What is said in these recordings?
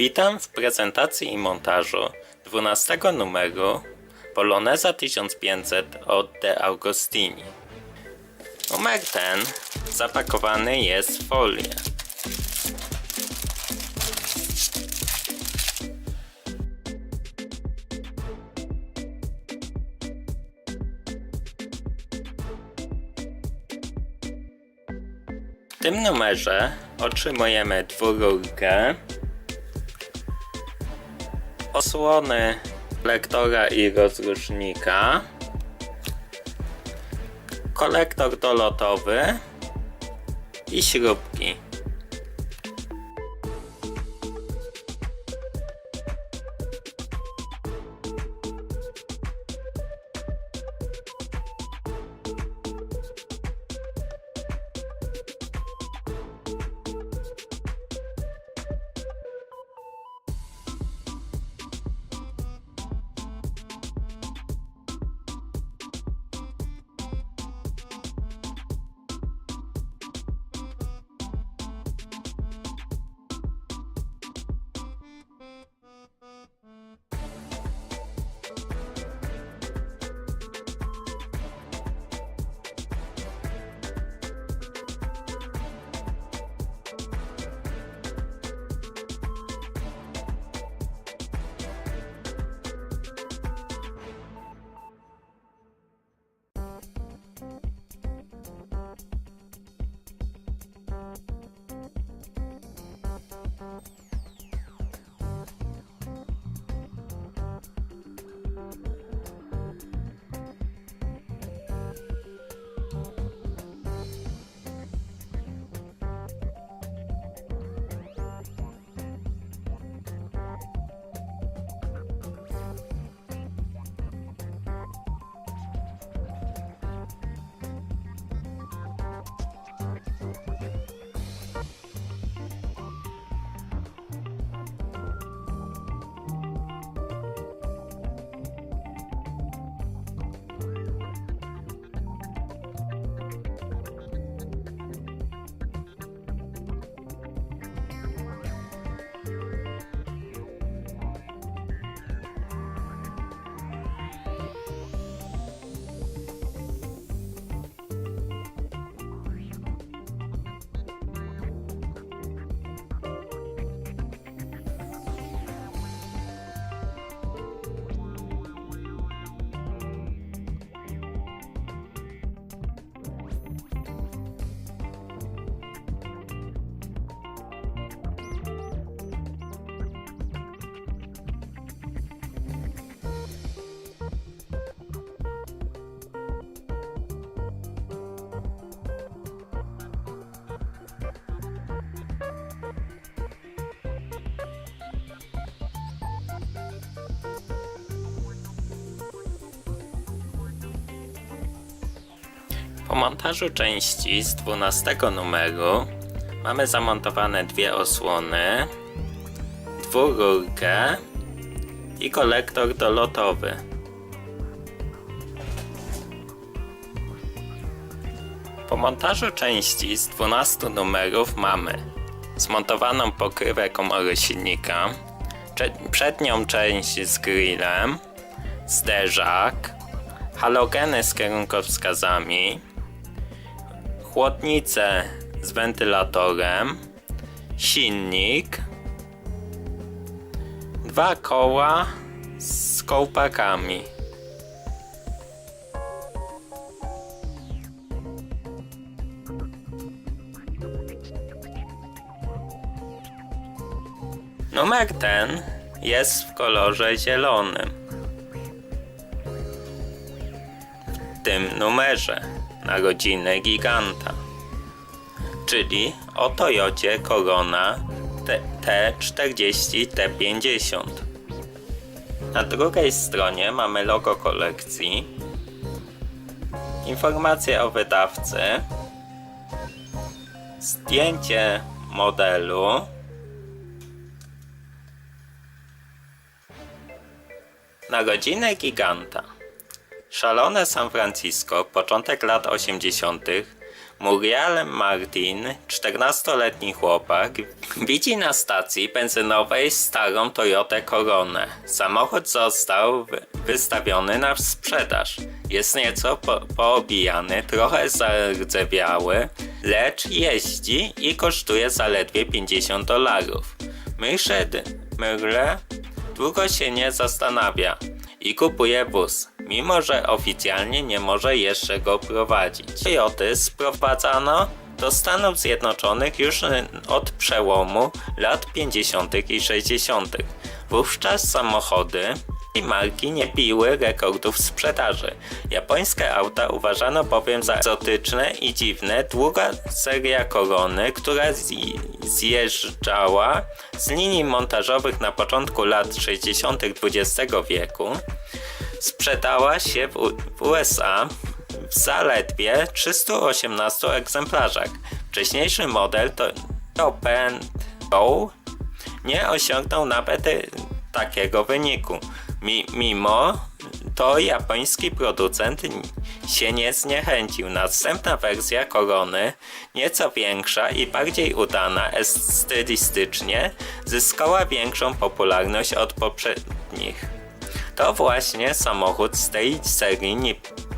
Witam w prezentacji i montażu 12 numeru Poloneza 1500 od De Augustini. Numer ten zapakowany jest w folię. W tym numerze otrzymujemy dwururkę, osłony lektora i rozrusznika, kolektor dolotowy i śrubki. Po montażu części z 12 numeru mamy zamontowane dwie osłony, dwururkę i kolektor dolotowy. Po montażu części z 12 numerów mamy zmontowaną pokrywę komory silnika, przednią część z grillem, zderzak, halogeny z kierunkowskazami, chłodnicę z wentylatorem, silnik, dwa koła z kołpakami. Numer ten jest w kolorze zielonym. W tym numerze na godzinę giganta, czyli o Toyocie Corona T- T40 T50. Na drugiej stronie mamy logo kolekcji, informacje o wydawcy, zdjęcie modelu, na godzinę giganta Szalone San Francisco, początek lat 80. Muriel Martin, 14-letni chłopak, widzi na stacji benzynowej starą Toyotę Coronę. Samochód został wy- wystawiony na sprzedaż. Jest nieco po poobijany, trochę zardzewiały, lecz jeździ i kosztuje zaledwie 50 dolarów. Myszed Myrle długo się nie zastanawia i kupuje wóz, mimo że oficjalnie nie może jeszcze go prowadzić. Toyoty sprowadzano do Stanów Zjednoczonych już od przełomu lat 50. i 60. Wówczas samochody i marki nie biły rekordów sprzedaży. Japońskie auta uważano bowiem za egzotyczne i dziwne. Długa seria Korony, która zjeżdżała z linii montażowych na początku lat 60. XX wieku, sprzedała się w, USA w zaledwie 318 egzemplarzach. Wcześniejszy model to Open Go nie osiągnął nawet y, takiego wyniku. Mi, mimo to japoński producent się nie zniechęcił. Następna wersja Korony, nieco większa i bardziej udana stylistycznie, zyskała większą popularność od poprzednich. To właśnie samochód z tej serii nie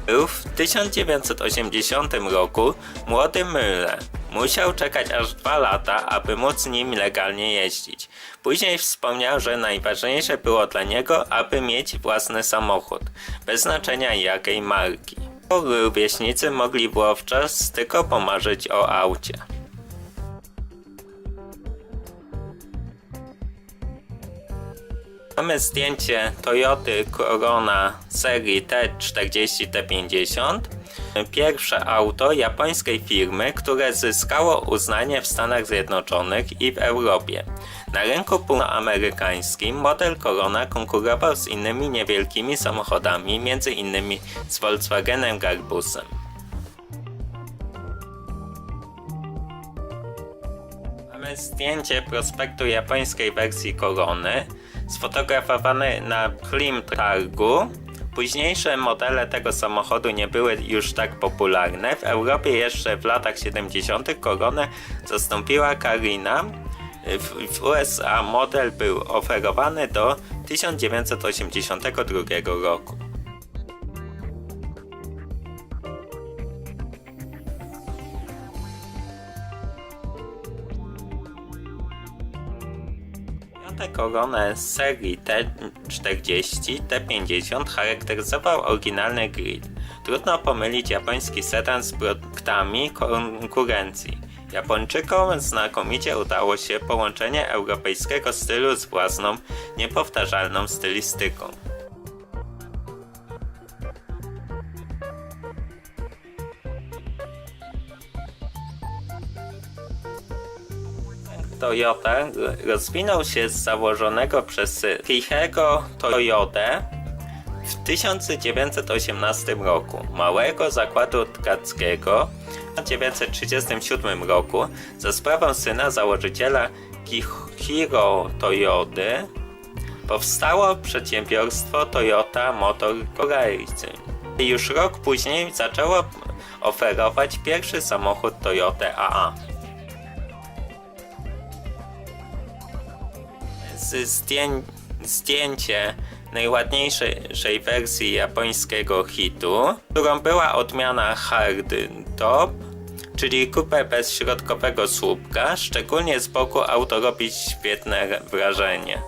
był w 1980 roku młody Müller. Musiał czekać aż dwa lata, aby móc nim legalnie jeździć. Później wspomniał, że najważniejsze było dla niego, aby mieć własny samochód, bez znaczenia jakiej marki. Rówieśnicy mogli wówczas tylko pomarzyć o aucie. Mamy zdjęcie Toyoty Corona serii T40 T50. Pierwsze auto japońskiej firmy, które zyskało uznanie w Stanach Zjednoczonych i w Europie. Na rynku półnoamerykańskim model Corona konkurował z innymi niewielkimi samochodami, innymi z Volkswagenem Garbusem. Mamy zdjęcie prospektu japońskiej wersji Korony, sfotografowany na Klim Targu. Późniejsze modele tego samochodu nie były już tak popularne. W Europie jeszcze w latach 70. Koronę zastąpiła Carina. W, w USA model był oferowany do 1982 roku. Piąte koronę z serii T40, T50 charakteryzował oryginalny grid. Trudno pomylić japoński sedan z produktami konkurencji. Japończykom znakomicie udało się połączenie europejskiego stylu z własną, niepowtarzalną stylistyką. Toyota rozwinął się z założonego przez Kichego Toyotę w 1918 roku małego zakładu tkackiego. W 1937 roku za sprawą syna założyciela Kichiro Toyoty powstało przedsiębiorstwo Toyota Motor Corporation. Już rok później zaczęło oferować pierwszy samochód Toyota AA. Zdję zdjęcie najładniejszej wersji japońskiego hitu, którą była odmiana Hard Top, czyli kupę bez środkowego słupka, szczególnie z boku auto robi świetne wrażenie.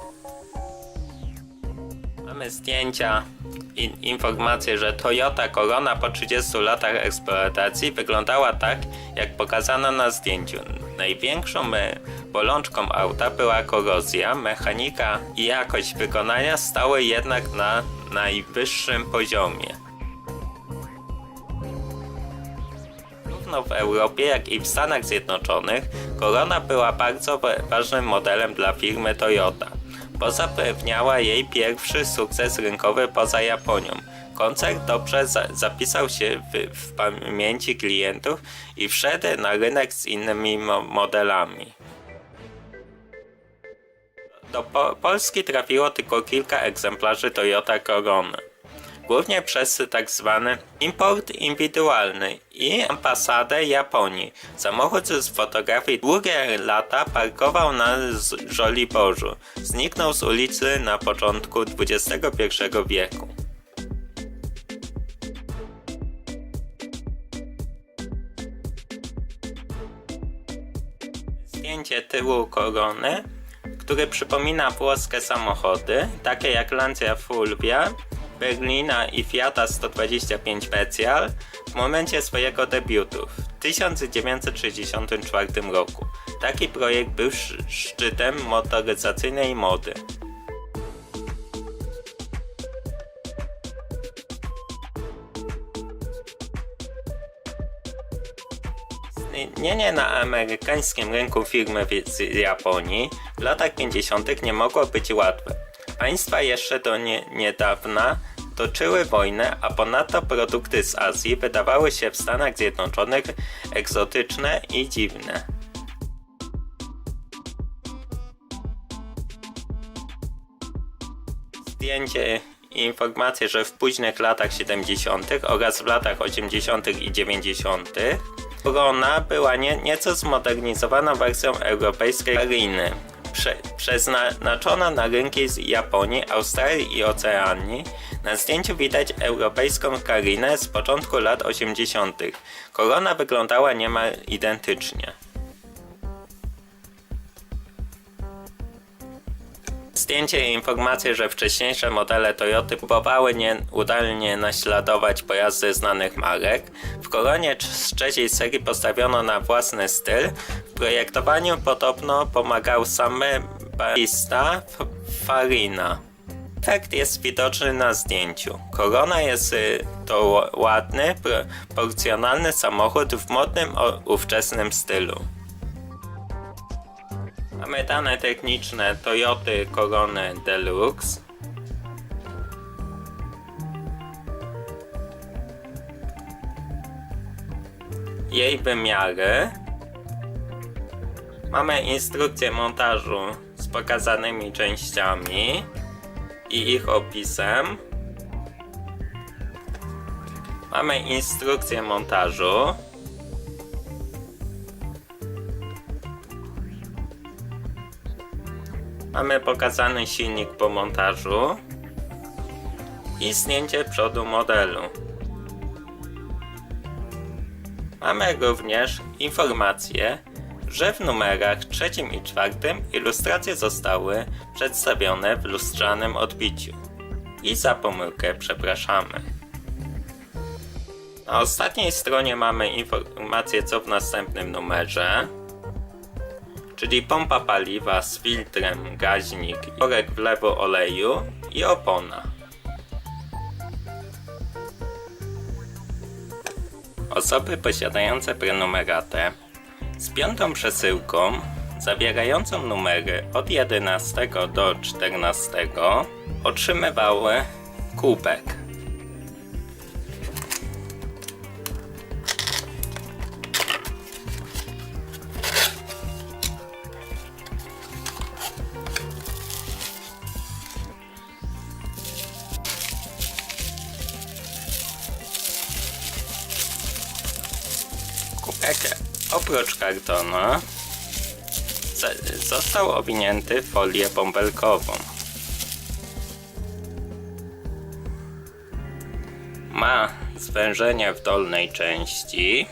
Mamy zdjęcia i informacje, że Toyota Corona po 30 latach eksploatacji wyglądała tak, jak pokazano na zdjęciu. Największą bolączką auta była korozja, mechanika i jakość wykonania stały jednak na najwyższym poziomie. Zarówno w Europie, jak i w Stanach Zjednoczonych Corona była bardzo wa- ważnym modelem dla firmy Toyota, bo zapewniała jej pierwszy sukces rynkowy poza Japonią. Koncert dobrze za zapisał się w, w pamięci klientów i wszedł na rynek z innymi mo modelami. Do po Polski trafiło tylko kilka egzemplarzy Toyota Corony. głównie przez tak zwany import indywidualny i ambasadę Japonii. Samochód z fotografii długie lata parkował na Żoliborzu. Zniknął z ulicy na początku XXI wieku. Zdjęcie tyłu korony, które przypomina włoskie samochody, takie jak Lancia Fulvia, Berlina i Fiata 125 Special w momencie swojego debiutu w 1964 roku. Taki projekt był sz- szczytem motoryzacyjnej mody. Istnienie na amerykańskim rynku firmy z Japonii w latach 50. nie mogło być łatwe. Państwa jeszcze do nie, niedawna toczyły wojnę, a ponadto produkty z Azji wydawały się w Stanach Zjednoczonych egzotyczne i dziwne. Zdjęcie informacje, że w późnych latach 70. oraz w latach 80. i 90. Corona była nie, nieco zmodernizowaną wersją europejskiej Kariny. Prze, przeznaczona na rynki z Japonii, Australii i Oceanii, na zdjęciu widać europejską Karinę z początku lat 80. Korona wyglądała niemal identycznie. Zdjęcie i informacje, że wcześniejsze modele Toyoty próbowały nieudolnie naśladować pojazdy znanych marek. W koronie z trzeciej serii postawiono na własny styl. W projektowaniu podobno pomagał sam barista Farina. Efekt jest widoczny na zdjęciu. Korona jest y, to ładny, proporcjonalny samochód w modnym ówczesnym stylu. Mamy dane techniczne Toyoty Corony Deluxe. Jej wymiary. Mamy instrukcję montażu z pokazanymi częściami i ich opisem. Mamy instrukcję montażu. Mamy pokazany silnik po montażu i zdjęcie przodu modelu. Mamy również informację, że w numerach trzecim i czwartym ilustracje zostały przedstawione w lustrzanym odbiciu. I za pomyłkę przepraszamy. Na ostatniej stronie mamy informację co w następnym numerze czyli pompa paliwa z filtrem, gaźnik, worek w lewo oleju i opona. Osoby posiadające prenumeratę z piątą przesyłką zawierającą numery od 11 do 14 otrzymywały kubek. Kubek oprócz kartonu z- został owinięty folię bąbelkową. Ma zwężenie w dolnej części.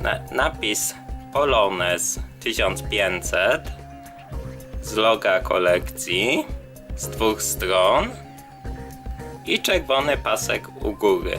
Na, napis Polonez 1500 z loga kolekcji z dwóch stron i czerwony pasek u góry.